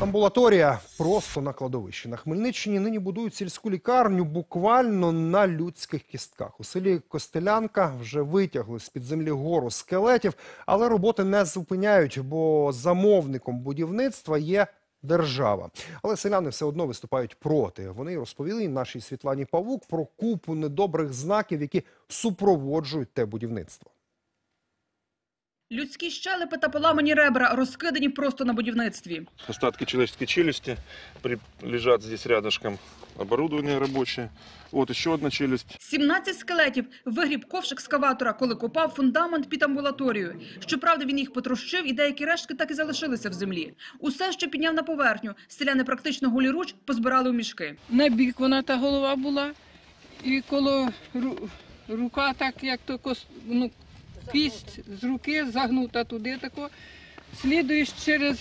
Амбулаторія просто на кладовищі. На Хмельниччині нині будують сільську лікарню буквально на людських кістках. У селі Костелянка вже витягли з-під землі гору скелетів, але роботи не зупиняють, бо замовником будівництва є держава. Але селяни все одно виступають проти. Вони розповіли нашій Світлані Павук про купу недобрих знаків, які супроводжують те будівництво. Людські щелепи та поламані ребра розкидані просто на будівництві. Остатки человеческой челюсти при- лежат здесь рядышком. Оборудование рабочее. Вот еще одна челюсть. 17 скелетів вигріб ковш екскаватора, коли копав фундамент під амбулаторію. Щоправда, він їх потрощив, і деякі рештки так і залишилися в землі. Усе, що підняв на поверхню, селяни практично голіруч позбирали у мішки. на бік вона та голова була, і коло ру- рука, так як то кос, ну, кість з руки загнута туди тако. Слідуєш через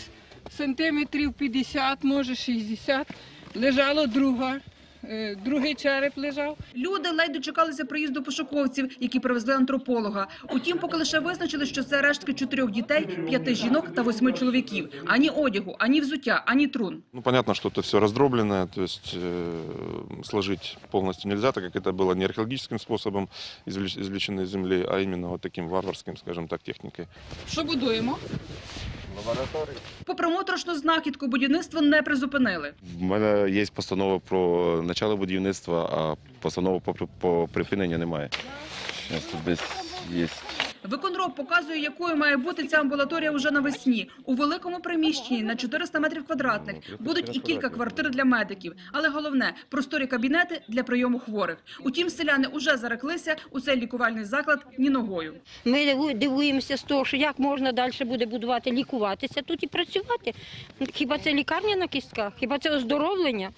сантиметрів 50, може 60, лежала друга, другий череп лежав. Люди ледь дочекалися приїзду пошуковців, які привезли антрополога. Утім, поки лише визначили, що це рештки чотирьох дітей, п'яти жінок та восьми чоловіків. Ані одягу, ані взуття, ані трун. Ну, понятно, что это все раздробленное, то есть э, сложить полностью нельзя, так как это было не археологическим способом извлеч- извлечено из земли, а именно вот таким варварским, скажем так, техникой. Що будуємо? Попри моторошну знахідку, будівництво не призупинили. У мене є постанова про начало будівництва, а постанови по, припинення немає. Зараз тут десь є. Виконроб показує, якою має бути ця амбулаторія уже навесні. У великому приміщенні на 400 метрів квадратних будуть і кілька квартир для медиків. Але головне – просторі кабінети для прийому хворих. Утім, селяни уже зареклися у цей лікувальний заклад ні ногою. Ми диву- дивуємося з того, що як можна далі буде будувати, лікуватися тут і працювати. Хіба це лікарня на кістках? Хіба це оздоровлення?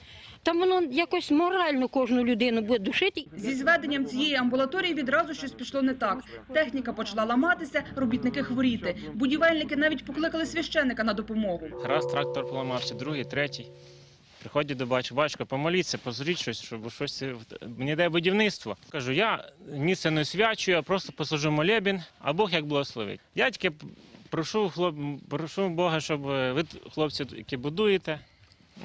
Там воно якось морально кожну людину буде душити. Зі зведенням цієї амбулаторії відразу щось пішло не так. Техніка почала ламатися, робітники хворіти. Будівельники навіть покликали священника на допомогу. Раз трактор поламався, другий, третій. Приходять до батька, батько, помоліться, позріть щось, щоб щось мені дай будівництво. Кажу, я місце не свячую, а просто посажу молебін, а Бог як благословить. Я тільки прошу, хлоп, прошу Бога, щоб ви, хлопці, які будуєте,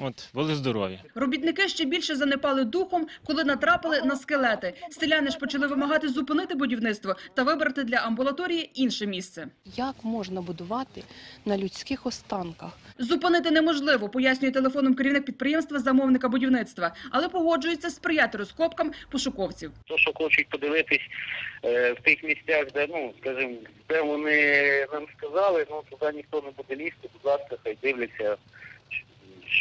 от, були здорові. Робітники ще більше занепали духом, коли натрапили на скелети. Селяни ж почали вимагати зупинити будівництво та вибрати для амбулаторії інше місце. Як можна будувати на людських останках? Зупинити неможливо, пояснює телефоном керівник підприємства замовника будівництва, але погоджується сприяти розкопкам пошуковців. то, що хочуть подивитись е, в тих місцях, де, ну, скажімо, де вони нам сказали, ну, туди ніхто не буде лізти, будь ласка, хай дивляться,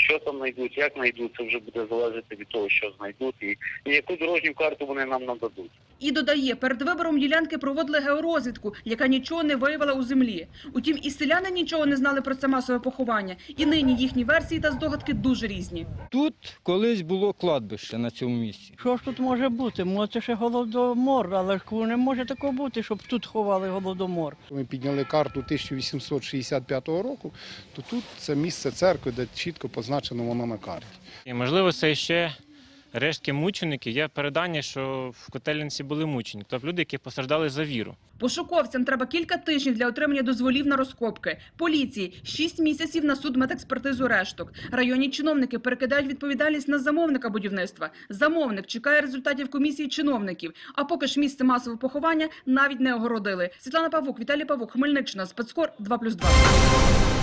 що там знайдуть, як знайдуть, це вже буде залежати від того, що знайдуть, і, і яку дорожню карту вони нам нададуть. І додає, перед вибором ділянки проводили георозвідку, яка нічого не виявила у землі. Утім, і селяни нічого не знали про це масове поховання. І нині їхні версії та здогадки дуже різні. Тут колись було кладбище на цьому місці. Що ж тут може бути? Може, це ще голодомор, але ж не може такого бути, щоб тут ховали голодомор. Ми підняли карту 1865 року, то тут це місце церкви, де чітко позначено воно на карті. І, можливо, це ще рештки мучеників. Є передання, що в Котелянці були мучені, тобто люди, які постраждали за віру. Пошуковцям треба кілька тижнів для отримання дозволів на розкопки. Поліції – шість місяців на суд медекспертизу решток. Районні чиновники перекидають відповідальність на замовника будівництва. Замовник чекає результатів комісії чиновників. А поки ж місце масового поховання навіть не огородили. Світлана Павук, Віталій Павук, Хмельниччина, Спецкор 2+,2.